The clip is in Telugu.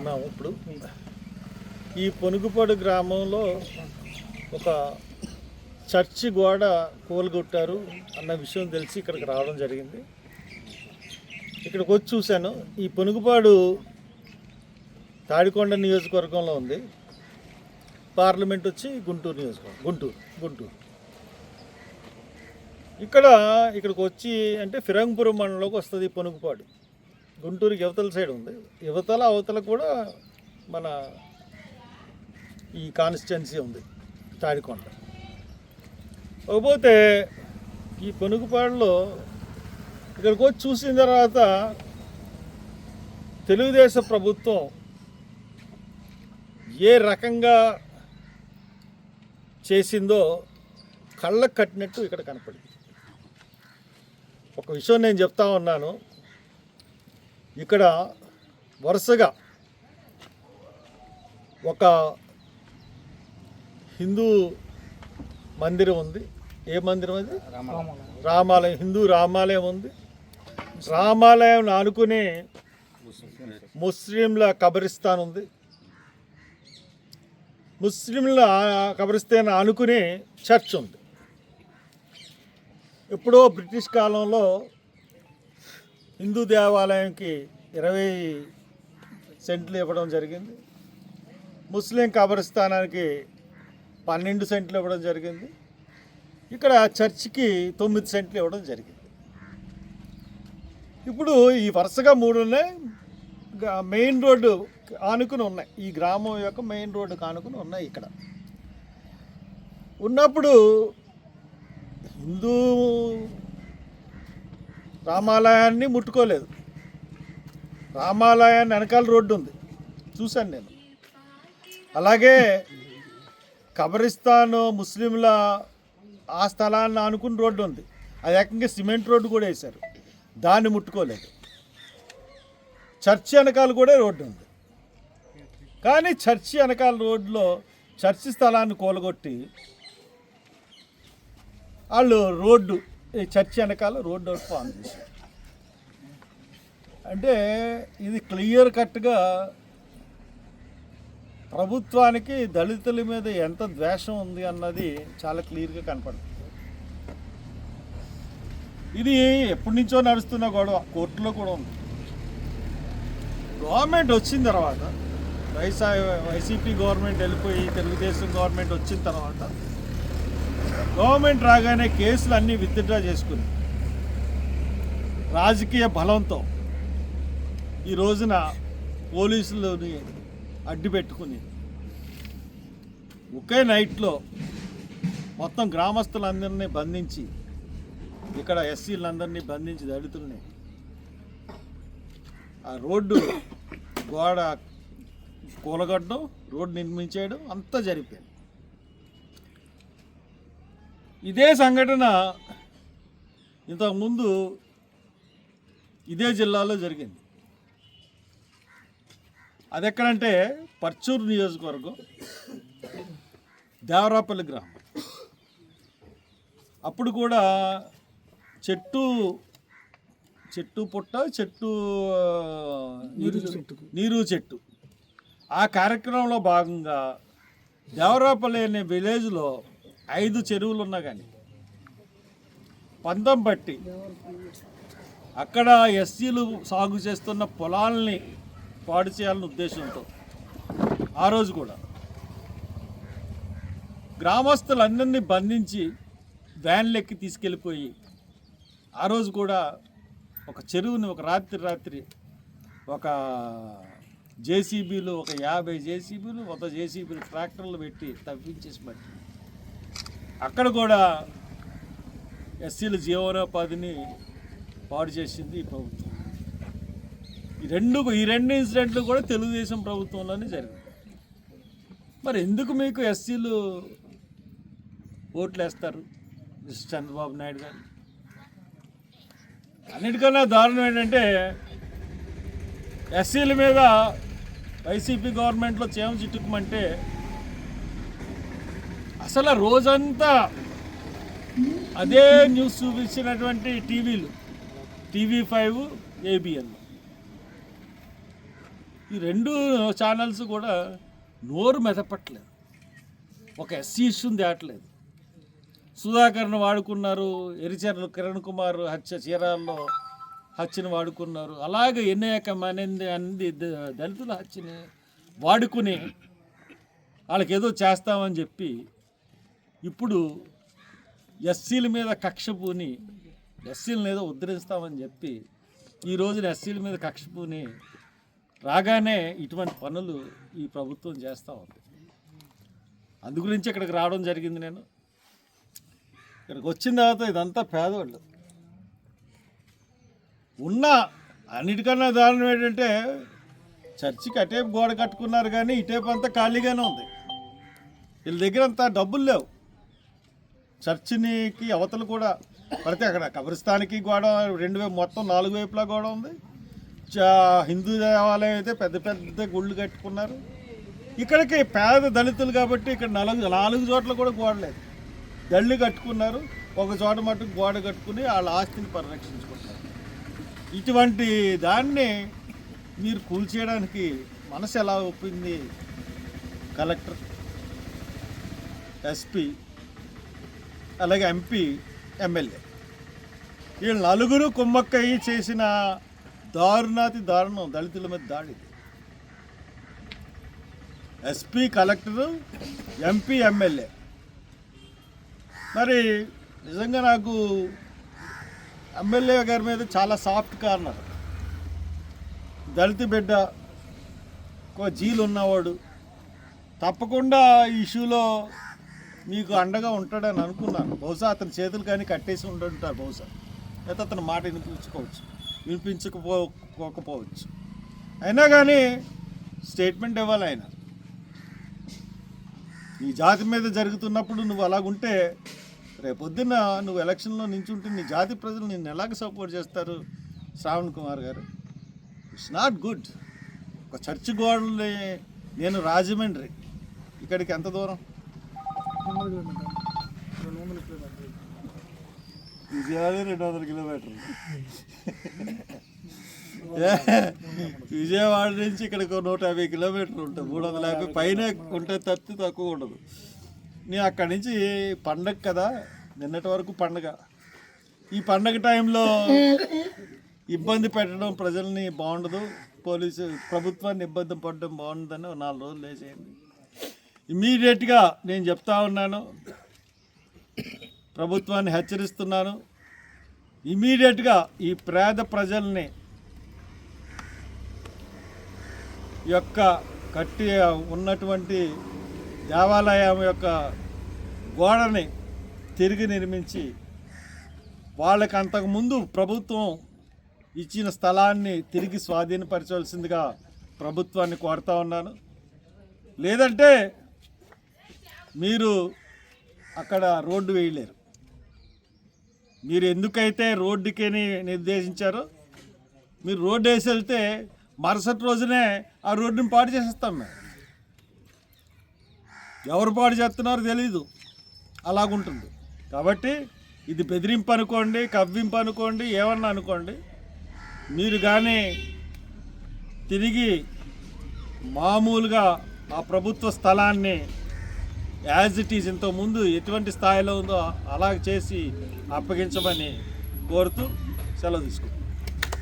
ఉన్నాము ఇప్పుడు. ఈ పొనుగుపాడు గ్రామంలో ఒక చర్చి గోడ కూలగొట్టారు అన్న విషయం తెలిసి ఇక్కడికి రావడం జరిగింది. ఇక్కడికి వచ్చి చూశాను. ఈ పొనుగుపాడు తాడికొండ నియోజకవర్గంలో ఉంది. పార్లమెంట్ వచ్చి గుంటూరు నియోజకవర్గం గుంటూరు గుంటూరు. ఇక్కడ ఇక్కడికి వచ్చి అంటే ఫిరంగపురం మండలంలోకి వస్తుంది ఈ పొనుగుపాడు. గుంటూరుకి యువతల సైడ్ ఉంది. యువతల అవతల కూడా మన ఈ కాన్స్టిట్యున్సీ ఉంది తాడికొండ. కాకపోతే ఈ పొనుగుపాడులో ఇక్కడికి వచ్చి చూసిన తర్వాత తెలుగుదేశం ప్రభుత్వం ఏ రకంగా చేసిందో కళ్ళకు కట్టినట్టు ఇక్కడ కనపడింది. ఒక విషయం నేను చెప్తా ఉన్నాను. ఇక్కడ వరుసగా ఒక హిందూ మందిరం ఉంది. ఏ మందిరం అది? రామాలయం. హిందూ రామాలయం ఉంది. రామాలయం అనుకునే ముస్లింల కబరిస్తాన్ ఉంది. ముస్లింల కబరిస్తాన్ అనుకునే చర్చ్ ఉంది. ఎప్పుడో బ్రిటిష్ కాలంలో హిందూ దేవాలయంకి ఇరవై సెంట్లు ఇవ్వడం జరిగింది. ముస్లిం కబరిస్థానానికి పన్నెండు సెంట్లు ఇవ్వడం జరిగింది. ఇక్కడ చర్చికి తొమ్మిది సెంట్లు ఇవ్వడం జరిగింది. ఇప్పుడు ఈ వరుసగా మూడు ఉన్నాయి. మెయిన్ రోడ్డు ఆనుకుని ఉన్నాయి. ఈ గ్రామం యొక్క మెయిన్ రోడ్డు ఆనుకుని ఉన్నాయి ఇక్కడ. ఉన్నప్పుడు హిందూ రామాలయాన్ని ముట్టుకోలేదు. రామాలయాన్ని వెనకాల రోడ్డు ఉంది. చూశాను నేను. అలాగే కబరిస్తాన్ ముస్లింల ఆ స్థలాన్ని ఆనుకుని రోడ్డు ఉంది. అది ఏకంగా సిమెంట్ రోడ్డు కూడా వేశారు. దాన్ని ముట్టుకోలేదు. చర్చి వెనకాల కూడా రోడ్డు ఉంది. కానీ చర్చి వెనకాల రోడ్లో చర్చి స్థలాన్ని కూలగొట్టి వాళ్ళు రోడ్డు ఈ చర్చి వెనకాల రోడ్డు ఒకటి ఫామ్ చేశారు. అంటే ఇది క్లియర్ కట్గా ప్రభుత్వానికి దళితుల మీద ఎంత ద్వేషం ఉంది అన్నది చాలా క్లియర్గా కనపడుతుంది. ఇది ఎప్పటి నుంచో నడుస్తున్న గొడవ కోర్టులో కూడా ఉంది. గవర్నమెంట్ వచ్చిన తర్వాత వైసా వైసీపీ గవర్నమెంట్ వెళ్ళిపోయి తెలుగుదేశం గవర్నమెంట్ వచ్చిన తర్వాత గవర్నమెంట్ రాగానే కేసులు అన్నీ విత్డ్రా చేసుకుంది రాజకీయ బలంతో. ఈ రోజున పోలీసులని అడ్డు పెట్టుకుని ఒకే నైట్లో మొత్తం గ్రామస్తులందరినీ బంధించి ఇక్కడ ఎస్సీలందరినీ బంధించి దళితుల్ని ఆ రోడ్డు గోడ కూలగొట్టడం రోడ్డు నిర్మించేయడం అంతా జరిపోయింది ఇదే సంఘటన ఇంతకుముందు ఇదే జిల్లాలో జరిగింది. అది ఎక్కడంటే పర్చూరు నియోజకవర్గం దేవరాపల్లి గ్రామం. అప్పుడు కూడా చెట్టు చెట్టు పుట్ట చెట్టు ఆ, నీరు చెట్టు నీరు చెట్టు. ఆ కార్యక్రమంలో భాగంగా దేవరాపల్లి అనే విలేజ్లో ఐదు చెరువులు ఉన్నా కానీ పందం పట్టి అక్కడ ఎస్సీలు సాగు చేస్తున్న పొలాల్ని పాడు చేయాలన్న ఉద్దేశంతో. ఆ రోజు కూడా. గ్రామస్తులందరినీ బంధించి వ్యాన్లు ఎక్కి తీసుకెళ్ళిపోయి ఆ రోజు కూడా ఒక చెరువుని ఒక రాత్రి రాత్రి ఒక జేసీబీలు ఒక యాభై జేసీబీలు ఒక జేసీబీలు ట్రాక్టర్లు పెట్టి తవ్వించేసి బట్టి అక్కడ కూడా ఎస్సీల జీవనోపాధిని పాడు చేసింది ఈ ప్రభుత్వం. రెండు ఈ రెండు ఇన్సిడెంట్లు కూడా తెలుగుదేశం ప్రభుత్వంలోనే జరిగింది. మరి ఎందుకు మీకు ఎస్సీలు ఓట్లు వేస్తారు మిస్టర్ చంద్రబాబు నాయుడు గారు. అన్నిటికన్నా దారుణం ఏంటంటే ఎస్సీల మీద వైసీపీ గవర్నమెంట్లో చేమ చిట్టుకుమంటే అసలు రోజంతా అదే న్యూస్ చూపించినటువంటి టీవీలు టీవీ ఫైవ్ ఏబిఎన్లో ఈ రెండు ఛానల్స్ కూడా నోరు మెదపట్లేదు. ఒక ఎస్సీ ఇష్యూని దాటలేదు. సుధాకర్ను వాడుకున్నారు ఎరిచర్లు కిరణ్ కుమార్ హత్య చీరాల్లో హత్యను వాడుకున్నారు. అలాగే అనేక మంది అంది దళితుల హత్యని వాడుకుని వాళ్ళకి ఏదో చేస్తామని చెప్పి ఇప్పుడు ఎస్సీల మీద కక్ష పూని ఎస్సీలను ఏదో ఉద్ధరిస్తామని చెప్పి ఈ రోజున ఎస్సీల మీద కక్ష పూని రాగానే ఇటువంటి పనులు ఈ ప్రభుత్వం చేస్తూ ఉంది. అందు గురించి ఇక్కడికి రావడం జరిగింది నేను. ఇక్కడికి వచ్చిన తర్వాత ఇదంతా పేదవాళ్ళు. ఉన్న అన్నిటికన్నా దారుణం ఏంటంటే చర్చికి అటేపు గోడ కట్టుకున్నారు కానీ ఇటేపు అంతా ఖాళీగానే ఉంది. వీళ్ళ దగ్గర అంతా డబ్బులు లేవు. చర్చినికి అవతలు కూడా పడితే అక్కడ కబ్రిస్తానికి గోడ రెండు వైపు మొత్తం నాలుగు వైపులా గోడ ఉంది. హిందూ దేవాలయం అయితే పెద్ద పెద్ద గుళ్ళు కట్టుకున్నారు. ఇక్కడికి పేద దళితులు కాబట్టి ఇక్కడ నలుగు నాలుగు చోట్ల కూడా గోడ లేదు. దళ్ళు కట్టుకున్నారు. ఒక చోట మటుకు గోడ కట్టుకుని వాళ్ళ ఆస్తిని పరిరక్షించుకుంటారు ఇటువంటి దాన్ని మీరు కూల్చేయడానికి మనసు ఎలా ఒప్పింది కలెక్టర్? ఎస్పీ అలాగే ఎంపీ ఎమ్మెల్యే. వీళ్ళు నలుగురు కుమ్మక్కయ్యి చేసిన దారుణాతి దారుణం దళితుల మీద దాడి ఎస్పీ కలెక్టరు ఎంపీ ఎమ్మెల్యే మరి నిజంగా నాకు ఎమ్మెల్యే గారి మీద చాలా సాఫ్ట్ కార్నర్ దళిత బిడ్డ ఒక జీలు ఉన్నవాడు. తప్పకుండా ఈ ఇష్యూలో మీకు అండగా ఉంటాడని అనుకున్నాను. బహుశా అతని చేతులు కానీ కట్టేసి ఉండుంటారు బహుశా. లేకపోతే అతని మాట వినిపించుకోవచ్చు. వినిపించకపోకపోవచ్చు. అయినా కానీ స్టేట్మెంట్ ఇవ్వాలి ఆయన. నీ జాతి మీద జరుగుతున్నప్పుడు నువ్వు అలాగుంటే రేపొద్దున నువ్వు ఎలక్షన్లో నించుంటే నీ జాతి ప్రజలు నిన్ను ఎలాగ సపోర్ట్ చేస్తారు? శ్రావణ్ కుమార్ గారు ఇట్స్ నాట్ గుడ్. ఒక చర్చి గోడల్ని నేను రాజమండ్రి. ఇక్కడికి ఎంత దూరం? విజయవాడ రెండు వందల కిలోమీటర్లు. విజయవాడ నుంచి ఇక్కడికి నూట యాభై కిలోమీటర్లు ఉంటుంది. మూడు వందల యాభై పైన ఉంటే తప్పితే తక్కువ ఉండదు. నేను అక్కడి నుంచి పండగ కదా నిన్నటి వరకు పండగ. ఈ పండగ టైంలో ఇబ్బంది పెట్టడం ప్రజల్ని బాగుండదు. పోలీసు ప్రభుత్వాన్ని ఇబ్బంది పడడం బాగుండదని నాలుగు రోజులు వేసేయండి ఇమీడియట్గా నేను చెప్తా ఉన్నాను. ప్రభుత్వాన్ని హెచ్చరిస్తున్నాను. ఇమీడియట్గా ఈ పేద ప్రజల్ని యొక్క కట్టి ఉన్నటువంటి దేవాలయం యొక్క గోడని తిరిగి నిర్మించి వాళ్ళకి అంతకుముందు ప్రభుత్వం ఇచ్చిన స్థలాన్ని తిరిగి స్వాధీనపరచవలసిందిగా ప్రభుత్వాన్ని కోరుతా ఉన్నాను. లేదంటే మీరు అక్కడ రోడ్డు వేయలేరు. మీరు ఎందుకైతే రోడ్డుకి నిర్దేశించారో మీరు రోడ్డు వేసి వెళ్తే మరుసటి రోజునే ఆ రోడ్డుని పాడు చేసేస్తాం మేము. ఎవరు పాడు చేస్తున్నారో తెలీదు. అలాగుంటుంది. కాబట్టి ఇది బెదిరింపు అనుకోండి కవ్వింపు అనుకోండి ఏమన్నా అనుకోండి మీరు కానీ తిరిగి మామూలుగా ఆ ప్రభుత్వ స్థలాన్ని యాజ్ ఇట్ ఈజ్ ఇంతకుముందు ఎటువంటి స్థాయిలో ఉందో అలా చేసి అప్పగించమని కోరుతూ సెలవు తీసుకుంటాం